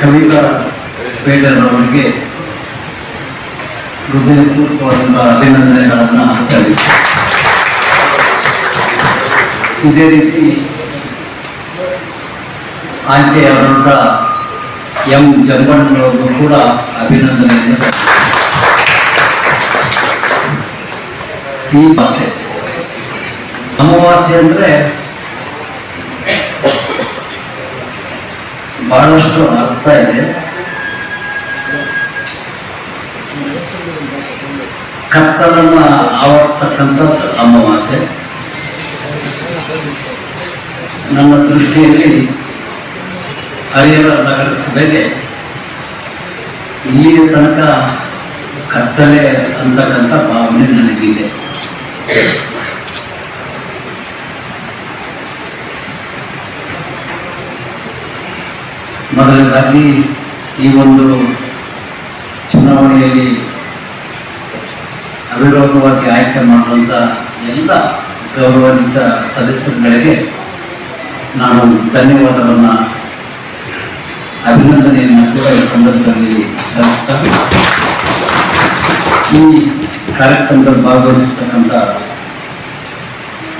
ಕವಿತಾ ಬೇಡರವರಿಗೆ ಹೃದಯಪೂರ್ವಕವಾದಂಥ ಅಭಿನಂದನೆಗಳನ್ನು ಸಲ್ಲಿಸಿ ಇದೇ ರೀತಿ ಆಯ್ಕೆಯಾದಂಥ ಎಂ ಜಂಬಣ್ಣನವ್ರಿಗೂ ಕೂಡ ಅಭಿನಂದನೆಯನ್ನು ಸಲ್ಲಿಸಿ ಈ ಭಾಷೆ. ಅಮಾವಾಸ್ಯೆ ಅಂದರೆ ಬಹಳಷ್ಟು ಅರ್ಥ ಇದೆ. ಕತ್ತಲನ್ನ ಆವರಿಸ್ತಕ್ಕಂಥದ್ದು ಅಮಾವಾಸ್ಯೆ. ನನ್ನ ದೃಷ್ಟಿಯಲ್ಲಿ ಹರಿಹರ ನಗರಸಭೆಗೆ ಇಲ್ಲಿಯ ತನಕ ಕತ್ತಲೆ ಅಂತಕ್ಕಂಥ ಭಾವನೆ ನನಗಿದೆ. ಮೊದಲನೇದಾಗಿ ಈ ಒಂದು ಚುನಾವಣೆಯಲ್ಲಿ ಅವಿರೋಧವಾಗಿ ಆಯ್ಕೆ ಮಾಡುವಂಥ ಎಲ್ಲ ಗೌರವಾನ್ವಿತ ಸದಸ್ಯರುಗಳಿಗೆ ನಾನು ಧನ್ಯವಾದವನ್ನು ಅಭಿನಂದನೆಯನ್ನು ಕೂಡ ಈ ಸಂದರ್ಭದಲ್ಲಿ ಸಲ್ಲಿಸ್ತಾ ಈ ಕಾರ್ಯಕ್ರಮದಲ್ಲಿ ಭಾಗವಹಿಸಿರ್ತಕ್ಕಂಥ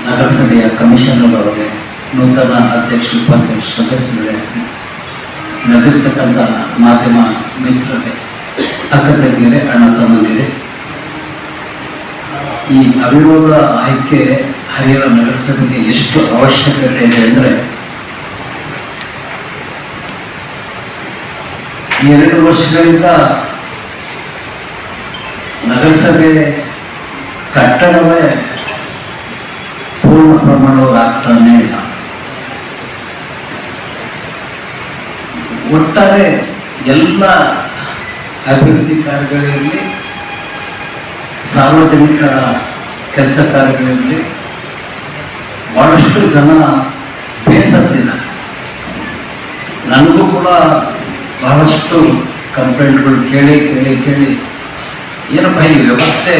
ನಗರಸಭೆಯ ಕಮಿಷನರ್ ಅವರಿಗೆ ನೂತನ ಅಧ್ಯಕ್ಷ, ಉಪಾಧ್ಯಕ್ಷ ಸದಸ್ಯರುಗಳೇ ನಡೆದಿರ್ತಕ್ಕಂಥ ಮಾಧ್ಯಮ ಮಿತ್ರತೆ ಅಕ್ಕ ತಂಗಿಯರೇ ಅಣ್ಣ ತಮ್ಮಂದಿರೆ. ಈ ಅವಿರೋಧ ಆಯ್ಕೆ ಹರಿಹರ ನಗರಸಭೆಗೆ ಎಷ್ಟು ಅವಶ್ಯಕತೆ ಇದೆ ಅಂದರೆ ಎರಡು ವರ್ಷಗಳಿಂದ ನಗರಸಭೆ ಕಟ್ಟಡವೇ ಪೂರ್ಣ ಪ್ರಮಾಣವಾಗ್ತಾನೇ ಇಲ್ಲ. ಒಟ್ಟಾರೆ ಎಲ್ಲ ಅಭಿವೃದ್ಧಿ ಕಾರ್ಯಗಳಿರಲಿ ಸಾರ್ವಜನಿಕ ಕೆಲಸ ಕಾರ್ಯಗಳಿರಲಿ ಬಹಳಷ್ಟು ಜನ ಬೇಸತ್ತಿಲ್ಲ ನನಗೂ ಕೂಡ ಬಹಳಷ್ಟು ಕಂಪ್ಲೇಂಟ್ಗಳು ಕೇಳಿ ಕೇಳಿ ಕೇಳಿ. ಏನಪ್ಪ, ಈ ವ್ಯವಸ್ಥೆ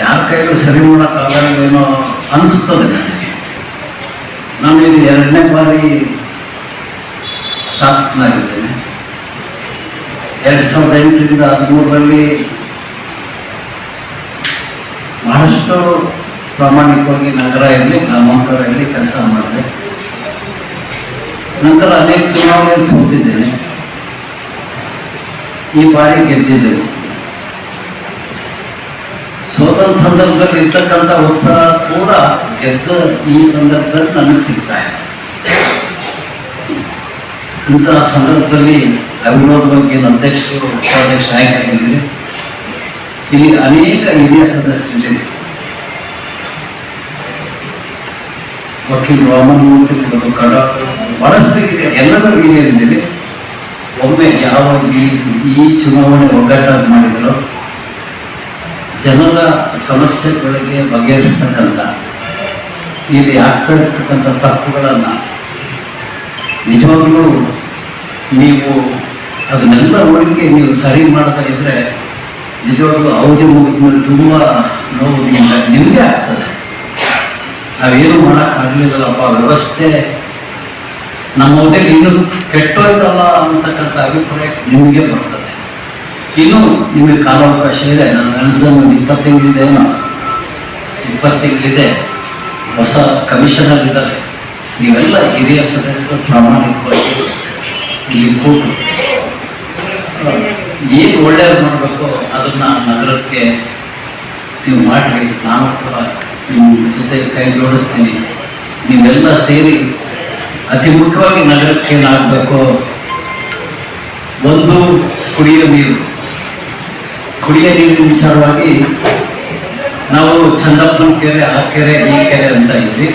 ಯಾರ ಕೈಲೂ ಸರಿ ಮಾಡೋಕ್ಕಾಗಲ್ವೇನೋ ಅನಿಸ್ತದೆ ನನಗೆ. ನಾನು ಇದು ಎರಡನೇ ಬಾರಿ ಶಾಸಕನಾಗಿದ್ದೇನೆ. ಎರಡು ಸಾವಿರದ ಎಂಟರಿಂದ ಹದಿಮೂರರಲ್ಲಿ ಬಹಳಷ್ಟು ಪ್ರಾಮಾಣಿಕವಾಗಿ ನಗರ ಇರಲಿ ಗ್ರಾಮಾಂತರ ಇರಲಿ ಕೆಲಸ ಮಾಡಿದೆ. ನಂತರ ಅನೇಕ ಚುನಾವಣೆಯಲ್ಲಿ ಸೋತಿದ್ದೇನೆ. ಈ ಬಾರಿ ಗೆದ್ದಿದ್ದೇನೆ. ಸೋತನ ಸಂದರ್ಭದಲ್ಲಿ ಇರ್ತಕ್ಕಂಥ ಉತ್ಸಾಹ ಕೂಡ ಗೆದ್ದ ಈ ಸಂದರ್ಭದಲ್ಲಿ ನನಗೆ ಸಿಗ್ತಾ ಇದೆ. ಇಂತಹ ಸಂದರ್ಭದಲ್ಲಿ ಅವಿರೋಧವಾಗಿ ಅಧ್ಯಕ್ಷರು, ಉಪಾಧ್ಯಕ್ಷ ಆಯ್ಕೆ ಇಲ್ಲಿ ಅನೇಕ ಹಿರಿಯ ಸದಸ್ಯರಿದೆ. ವಕೀಲ್ ರಾಮನ್ ಮೂರ್ತಿ ಕಡಕ್ ಬಹಳಷ್ಟು ಎಲ್ಲರೂ ಹಿರಿಯರಿದ್ದೀವಿ. ಒಮ್ಮೆ ಯಾವ ಈ ಈ ಚುನಾವಣೆ ಒಗ್ಗಟ್ಟ ಮಾಡಿದರೋ, ಜನರ ಸಮಸ್ಯೆಗಳಿಗೆ ಬಗೆಹರಿಸ್ತಕ್ಕಂಥ, ಇಲ್ಲಿ ಆಗ್ತಾ ಇರ್ತಕ್ಕಂಥ ತಪ್ಪುಗಳನ್ನು ನಿಜವಾಗ್ಲೂ ನೀವು ಅದನ್ನೆಲ್ಲ ಹುಡುಕಿ ನೀವು ಸರಿ ಮಾಡ್ತಾ ಇದ್ರೆ ನಿಜವಾಗ್ಲೂ ಅವಧಿ ಮುಗಿದ್ಮೇಲೆ ತುಂಬ ನೋವು ನಿಮಗೆ ನಿಮಗೆ ಆಗ್ತದೆ. ನಾವೇನು ಮಾಡೋಕ್ಕಾಗಲಿಲ್ಲಪ್ಪ ವ್ಯವಸ್ಥೆ ನಮ್ಮ ಹೋಟೆಲ್ ಇನ್ನು ಕೆಟ್ಟೋಯ್ತಲ್ಲ ಅಂತಕ್ಕಂಥ ಅಭಿಪ್ರಾಯ ನಿಮಗೆ ಬರ್ತದೆ. ಇನ್ನು ನಿಮಗೆ ಕಾಲಾವಕಾಶ ಇದೆ. ನಾನು ಅನಿಸಿದ ಒಂದು ಇಪ್ಪತ್ತು ತಿಂಗಳಿದೆ ಏನೋ ಇಪ್ಪತ್ತು ತಿಂಗಳಿದೆ. ಹೊಸ ಕಮಿಷನರ್ ಇದ್ದಾರೆ. ನೀವೆಲ್ಲ ಹಿರಿಯ ಸದಸ್ಯರು ಪ್ರಾಮಾಣಿಕವಾಗಿ ಇಲ್ಲಿ ಕೂತು. ಏನು ಒಳ್ಳೆಯದು ಮಾಡಬೇಕು ಅದನ್ನ ನಗರಕ್ಕೆ ನೀವು ಮಾಡಿರಿ. ನಾನು ಕೂಡ ನಿಮ್ಮ ಜೊತೆ ಕೈ ಜೋಡಿಸ್ತೀನಿ. ನೀವೆಲ್ಲ ಸೇರಿ ಅತಿ ಮುಖ್ಯವಾಗಿ ನಗರಕ್ಕೆ ಏನಾಗಬೇಕು ಒಂದು ಕುಡಿಯ ನೀರು. ಕುಡಿಯ ನೀರಿನ ವಿಚಾರವಾಗಿ ನಾವು ಚಂದಪ್ಪನ ಕೆರೆ, ಆ ಕೆರೆ, ಈ ಕೆರೆ ಅಂತ ಇದ್ವಿ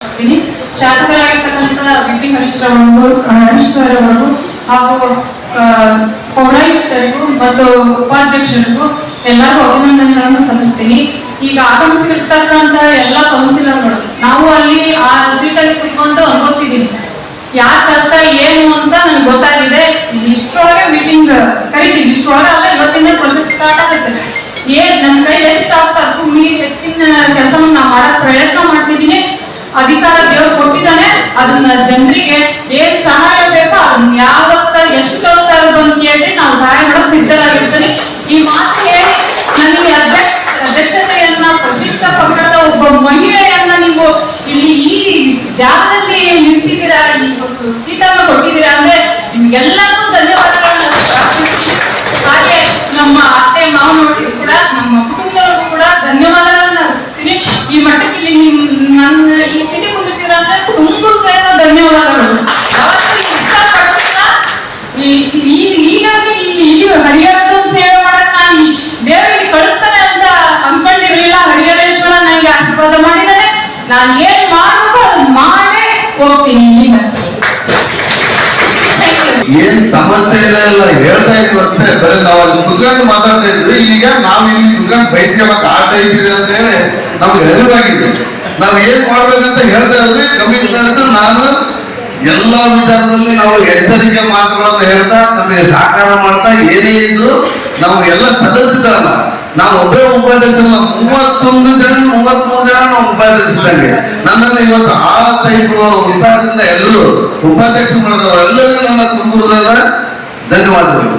ಇದ್ದೀನಿ. ಶಾಸಕರಾಗಿರ್ತಕ್ಕಂಥ ಹರೀಶ್ರವರು ಹಾಗೂ ಪೌರಾಯುಕ್ತರಿಗೂ ಮತ್ತು ಉಪಾಧ್ಯಕ್ಷರಿಗೂ ಎಲ್ಲರಿಗೂ ಅಭಿನಂದನೆಗಳನ್ನು ಸಲ್ಲಿಸ್ತೀನಿ. ಈಗ ಆಗಮಿಸಿರ್ತಕ್ಕಂಥ ಎಲ್ಲ ಕೌನ್ಸಿಲರ್ಗಳು ನಾವು ಅಲ್ಲಿ ಆ ಸೀಟಲ್ಲಿ ಕುತ್ಕೊಂಡು ಅನುಭವಿಸಿದೀವಿ. ಯಾರ ಕಷ್ಟ, ಏನು ಅಂತ ನನಗೆ ಗೊತ್ತಾಗಿದೆ. ಇಷ್ಟರೊಳಗೆ ಮೀಟಿಂಗ್ ಕರಿತೀವಿ. ಇಷ್ಟೊಳಗೆ ಅಲ್ಲ, ಇವತ್ತಿಂದ ಪ್ರೊಸೆಸ್ ಸ್ಟಾರ್ಟ್ ಆಗುತ್ತೆ. ಏನ್ ನನ್ನ ಕೈಲಿ ಎಷ್ಟು ಆಗ್ತಾ ಅದಕ್ಕೂ ಮೀ ಹೆಚ್ಚಿನ ಕೆಲಸವನ್ನು ನಾನು ಮಾಡಕ್ ಪ್ರಯತ್ನ ಮಾಡ್ತಿದ್ದೀನಿ. ಅಧಿಕಾರ ದೇವ್ರು ಅದನ್ನ ಜನರಿಗೆ ಏನ್ ಸಹಾಯ ಬೇಕೋ ಅದನ್ನ ಯಾವತ್ತ ಎಷ್ಟೊತ್ತಾರ ಅಂತ ಹೇಳಿ ನಾವು ಸಹಾಯ ಮಾಡಕ್ ಸಿದ್ಧರಾಗಿರ್ತೀನಿ ಈ ಮಾತು ಹೇಳಿ ನನಗೆ ಅಧ್ಯಕ್ಷ, ಅಧ್ಯಕ್ಷತೆಯನ್ನ, ಪ್ರಶಿಷ್ಟ ಪಂಗಡದ ಒಬ್ಬ ಮಹಿಳೆಯನ್ನ ನೀವು ಇಲ್ಲಿ ಈ ಜಾಗದಲ್ಲಿ ನಿಲ್ಸಿದ್ದೀರಾ, ಈ ಸೀಟನ್ನು ಕೊಟ್ಟಿದ್ದೀರಾ ಅಂದ್ರೆ ನಿಮ್ಗೆಲ್ಲ ನಾನು ಏನ್ ಮಾಡಬೇಕು ಅದನ್ನ ಮಾಡೇ ಹೋಗ್ತೀನಿ ಏನ್ ಸಮಸ್ಯೆ ಇದೆ ಇಲ್ಲ ಹೇಳ್ತಾ ಇದ್ವಿ ಅಷ್ಟೇ. ಬರೀ ನಾವು ಅಲ್ಲಿ ಕುತ್ಕೊಂಡು ಮಾತಾಡ್ತಾ ಇದ್ವಿ. ಈಗ ನಾವ್ ಇಲ್ಲಿ ಕುತ್ಕೊಂಡು ಬಯಸ್ಕೋಬೇಕು ಆ ಟೈಪ್ ಇದೆ ಅಂತ ಹೇಳಿ ನಮ್ಗೆ ಅರಿವಾಗಿದೆ. ನಾವ್ ಏನ್ ಮಾಡ್ಬೇಕಂತ ಹೇಳ್ತಾ ಇದ್ವಿ. ಕಮಿಷನರ್ ನಾನು ಎಲ್ಲಾ ವಿಚಾರದಲ್ಲಿ ನಾವು ಎಚ್ಚರಿಕೆ ಮಾತುಗಳನ್ನು ಹೇಳ್ತಾ, ನಮಗೆ ಸಹಕಾರ ಮಾಡ್ತಾ, ಏನೇ ಇದ್ರು ನಾವು ಎಲ್ಲ ಸದಸ್ಯರಲ್ಲ. ನಾವು ಒಬ್ಬೇ ಉಪಾಧ್ಯಕ್ಷರಲ್ಲ ಮೂವತ್ತೊಂದು ಜನ ನಾವು ಉಪಾಧ್ಯಕ್ಷರಾಗಿ ನನ್ನನ್ನು ಇವತ್ತು ಆ ಟೈಪ್ ಉತ್ಸಾಹದಿಂದ ಎಲ್ಲರೂ ಉಪಾಧ್ಯಕ್ಷ ಮಾಡಿದವರು ಎಲ್ಲರೂ ನನ್ನ ಹೃದಯದ ಧನ್ಯವಾದಗಳು.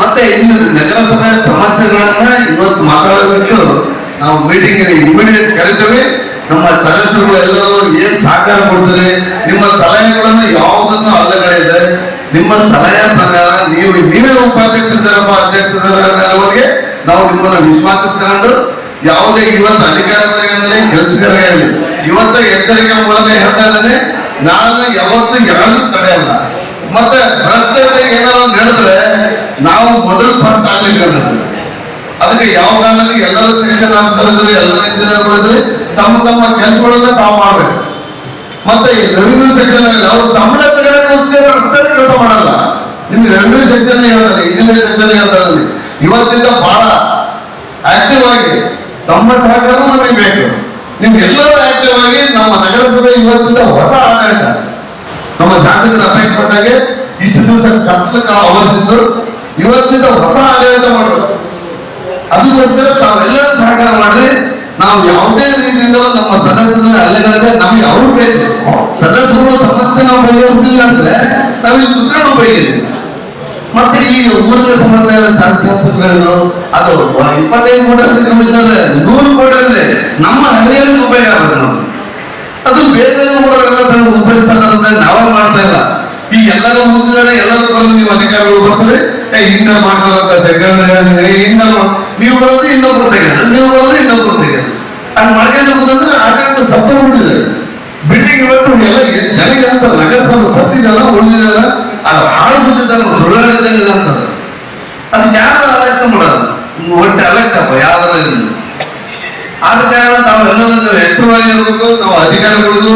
ಮತ್ತೆ ಇನ್ನು ನಗರಸಭೆ ಸಮಸ್ಯೆಗಳನ್ನ ಇವತ್ತು ಮಾತಾಡೋದಕ್ಕೆ ನಾವು ಮೀಟಿಂಗ್ ಇಮಿಡಿಯೇಟ್ ಕರಿತೇವೆ. ನಮ್ಮ ಸದಸ್ಯರು ಎಲ್ಲರೂ ಏನ್ ಸಹಕಾರ ಕೊಡ್ತಾರೆ, ನಿಮ್ಮ ಸಲಹೆಗಳನ್ನು ಯಾವುದನ್ನು ಅಲ್ಲಗಳಿದೆ ನಿಮ್ಮ ಸಲಹೆ ಪ್ರಕಾರ ನೀವು, ನೀವೇ ಉಪಾಧ್ಯಕ್ಷರಪ್ಪ ಅಧ್ಯಕ್ಷರಿಗೆ ನಾವು ನಿಮ್ಮನ್ನ ವಿಶ್ವಾಸ ತಗೊಂಡು ಯಾವುದೇ ಇವತ್ತು ಅಧಿಕಾರಿಗಳಾಗಲಿ ಕೆಲಸಗಾರರಾಗಲಿ ಇವತ್ತು ಎಚ್ಚರಿಕೆ ಮೂಲಕ ಹೇಳ್ತಾ ಇದ್ದೇನೆ, ನಾನು ಯಾವತ್ತೂ ಯಾರು ತಡೆಯಲ್ಲ ಮತ್ತೆ ಭ್ರಷ್ಟತೆ ಏನಾದ್ರು ಹೇಳಿದ್ರೆ ನಾವು ಮೊದಲು ಫಸ್ಟ್ ಆಗ್ಲಿಕ್ಕೆ ಅದಕ್ಕೆ ಯಾವ ಕಾರಣಕ್ಕೂ ಎಲ್ಲರೂ ಶಿಕ್ಷಣ ಆಫೀಸರ್ ಎಲ್ಲರೂ ಇಂಜಿನಿಯರ್ ತಮ್ಮ ತಮ್ಮ ಕೆಲಸಗಳನ್ನ ತಾವು ಮಾಡ್ಬೇಕು. ಮತ್ತೆ ರೆವಿನ್ಯೂ ಸೆಕ್ಷನ್ ಅಲ್ಲಿ ಅವ್ರು ಸಂಬಳ ತಗೊಳ್ಳೋಕ್ಕೋಸ್ಕರ ಅಷ್ಟೇ ಕೆಲಸ ಮಾಡಲ್ಲ. ನಿಮ್ಗೆ ರೆವಿನ್ಯೂ ಸೆಕ್ಷನ್ ಹೇಳ್ತಾರೆ ಇಂಜಿನಿಯರ್ ಸೆಕ್ಷನ್ ಹೇಳ್ತಾರೆ ಇವತ್ತಿಂದ ಬಹಳ ಆಕ್ಟಿವ್ ಆಗಿ ತಮ್ಮ ಸಹಕಾರ ನಮಗೆ ಬೇಕು. ನಿಮ್ಗೆಲ್ಲರೂ ಆಕ್ಟಿವ್ ಆಗಿ ನಮ್ಮ ನಗರಸಭೆ ಇವತ್ತಿಂದ ಹೊಸ ಆಡಳಿತ ನಮ್ಮ ಶಾಸಕರು ಅಪೇಕ್ಷೆ ಪಟ್ಟಾಗೆ ಇಷ್ಟು ದಿವಸ ಕತ್ತಲಕ್ಕೆ ಅವರಿಸಿದ್ದು ಇವತ್ತಿಂದ ಹೊಸ ಆಡಳಿತ ಮಾಡಬೇಕು ಅದಕ್ಕೋಸ್ಕರ ತಾವೆಲ್ಲರೂ ಸಹಕಾರ ಮಾಡ್ರಿ. ನಾವು ಯಾವುದೇ ರೀತಿಯಿಂದಲೂ ನಮ್ಮ ಸದಸ್ಯರನ್ನ ಅಲ್ಲೆಗಳದೆ ನಮಗೆ ಅವ್ರು ಬೇಕು. ಸದಸ್ಯರು ಸಮಸ್ಯೆ ನಾವು ಪರಿಹರಿಸಲಿಲ್ಲ ಅಂದ್ರೆ ನಾವು ಇಲ್ಲಿ ಕುತ್ಕೊಂಡು ಬಗೆಹರಿ ಮತ್ತೆ ಈ ಊರಿನ ಸಮಸ್ಯೆ ಶಾಸಕರು ಅದು ಇಪ್ಪತ್ತೈದು ಕೋಟಿ ಕಮಿಷನರ್ ನೂರು ಕೋಟಿ ಅಂದ್ರೆ ನಮ್ಮ ಹಳ್ಳಿಯಲ್ಲಿ ಉಪಯೋಗ ಆಗುತ್ತೆ ನಾವು ಅದು ಬೇರೆ ಊರಲ್ಲ ಉಪಯೋಗಿಸ್ತಾರೆ ನಾವೇ ಮಾಡ್ತಾ ಇಲ್ಲ. ಈ ಎಲ್ಲರೂ ಮುಗಿಸಿದರೆ ಎಲ್ಲರೂ ಬಂದು ನೀವು ಅಧಿಕಾರಿಗಳು ಬರ್ತಾರೆ. ಏ ಹಿಂದ ಮಾಡ್ತಾರಂತ ಸೆಕ್ರೆಟರಿ ಹಿಂದ ನೀವು ಬರೋದು ಇನ್ನೊಬ್ರು ತೆಗೆದು. ನೀವು ಬರೋದು ಇನ್ನೊಬ್ರು ತೆಗೆದು. ಅದು ಮಾಡ್ಕೊಂಡು ಹೋಗುದಂದ್ರೆ ಆಡಳಿತ ಸತ್ತ ಬಿಟ್ಟಿದೆ ಬಿಲ್ಡಿಂಗ್ ಇವತ್ತು ಎಲ್ಲ ಏನ್ ನಗರ ನಗರಸಭೆ ಸತ್ತಿದಾರ ಉಳಿದಿದಾರ ಅದು ಹಾಳು ಬಿದ್ದಿದ್ದಾರೆ ಸುಳ್ಳಾಡಿದ್ದಂಗೆ ಅಂತಾರೆ ಅದು ಯಾರು ಅಲಕ್ಷ್ಯ ಮಾಡೋದು ಹಿಂಗ್ ಒಟ್ಟು ಅಲಕ್ಷ್ಯಪ್ಪ ಯಾವ್ದಾರ ಇರಲಿ ಆದ ಕಾರಣ ನಾವು ಎಲ್ಲರೂ ಎಚ್ಚರವಾಗಿರ್ಬೇಕು ನಾವು ಅಧಿಕಾರಿಗಳಿಗೂ